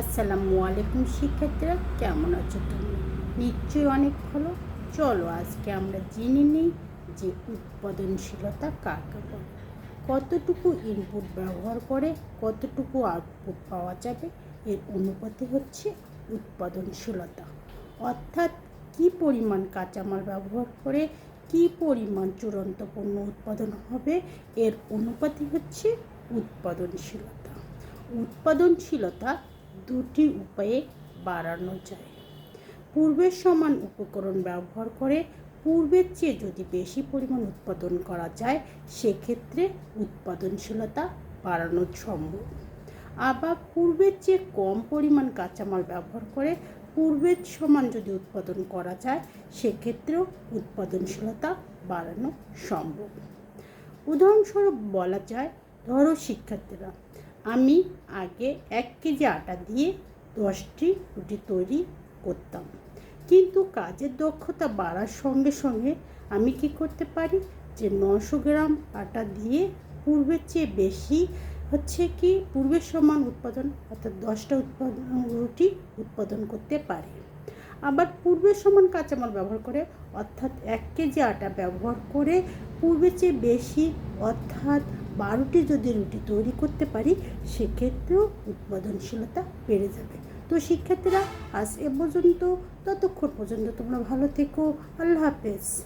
আসসালামু আলাইকুম শিক্ষার্থীরা, কেমন আছো তুমি? নিশ্চয়ই অনেক ভালো। চলো আজকে আমরা জেনে নিই যে উৎপাদনশীলতা কাকে বলে কতটুকু ইনপুট ব্যবহার করে, কতটুকু আউটপুট পাওয়া যাবে? এর অনুপাতে হচ্ছে উৎপাদনশীলতা। অর্থাৎ কি পরিমাণ কাঁচামাল ব্যবহার করে, কি পরিমাণ চূড়ান্ত পণ্য উৎপাদন হবে, এর অনুপাতই হচ্ছে উৎপাদনশীলতা। উৎপাদনশীলতা দুটি উপায়ে বাড়ানো যায়। পূর্বের সমান উপকরণ ব্যবহার করে পূর্বের চেয়ে যদি বেশি পরিমাণ উৎপাদন করা যায়, সেক্ষেত্রে উৎপাদনশীলতা বাড়ানো সম্ভব। আবার পূর্বের চেয়ে কম পরিমাণ কাঁচামাল ব্যবহার করে পূর্বের সমান যদি উৎপাদন করা যায়, সেক্ষেত্রেও উৎপাদনশীলতা বাড়ানো সম্ভব। উদাহরণস্বরূপ বলা যায়, ধরো শিক্ষার্থীরা আমি আগে এক কেজি আটা দিয়ে দশটি রুটি তৈরি করতাম। কিন্তু কাজের দক্ষতা বাড়ার সঙ্গে সঙ্গে আমি কি করতে পারি? যে নশো গ্রাম আটা দিয়ে পূর্বের চেয়ে বেশি হচ্ছে কি? পূর্বের সমান উৎপাদন, অর্থাৎ দশটা উৎপাদন রুটি উৎপাদন করতে পারি। আবার পূর্বের সমান কাঁচামাল ব্যবহার করে, অর্থাৎ এক কেজি আটা ব্যবহার করে পূর্বের চেয়ে বেশি, অর্থাৎ বারোটি যদি রুটি তৈরি করতে পারি, সেক্ষেত্রেও উৎপাদনশীলতা বেড়ে যাবে। তো শিক্ষার্থীরা, আজ এ পর্যন্ত। ততক্ষণ পর্যন্ত তোমরা ভালো থেকো। আল্লাহ হাফেজ।